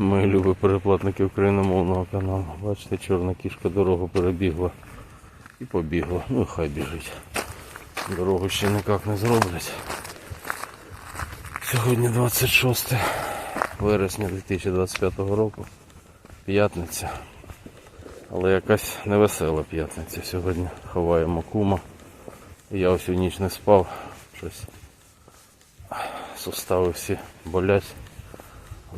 Мої любі переплатники україномовного каналу. Бачите, чорна кішка дорогу перебігла і побігла. Ну і хай біжить. Дорогу ще ніяк не зроблять. Сьогодні 26 вересня 2025 року. П'ятниця. Але якась невесела п'ятниця. Сьогодні ховаємо кума. Я ось у ніч не спав. Щось сустави всі болять,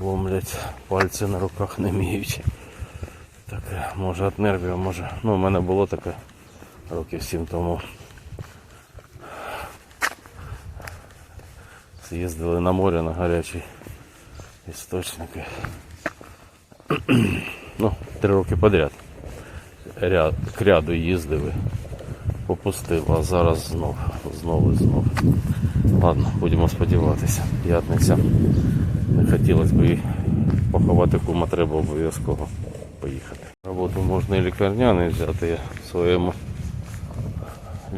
ломлять, пальці на руках не міють. Таке, може від нервів, може. Ну, у мене було таке років сім тому. З'їздили на море на гарячі істочники. ну, три роки подряд. Ряд, к ряду їздили, попустив, а зараз знов, знов і знов. Ладно, будемо сподіватися. П'ятниця. Не хотілося б і поховати кума треба обов'язково поїхати. Роботу можна і лікарняний взяти. Я своєму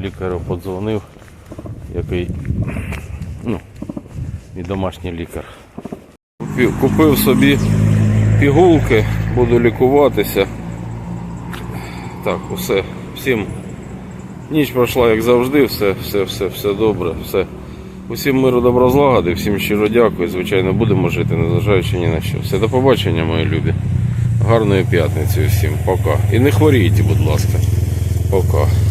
лікарю подзвонив, який ну, і домашній лікар. Купив собі пігулки, буду лікуватися. Так, усе. Всім ніч пройшла, як завжди, все, все, все, все добре, все. Усім миру добра злагоди, всім щиро дякую. Звичайно, будемо жити, незважаючи ні на що. Все, до побачення, мої любі. Гарної п'ятниці всім. Пока. І не хворійте, будь ласка. Пока.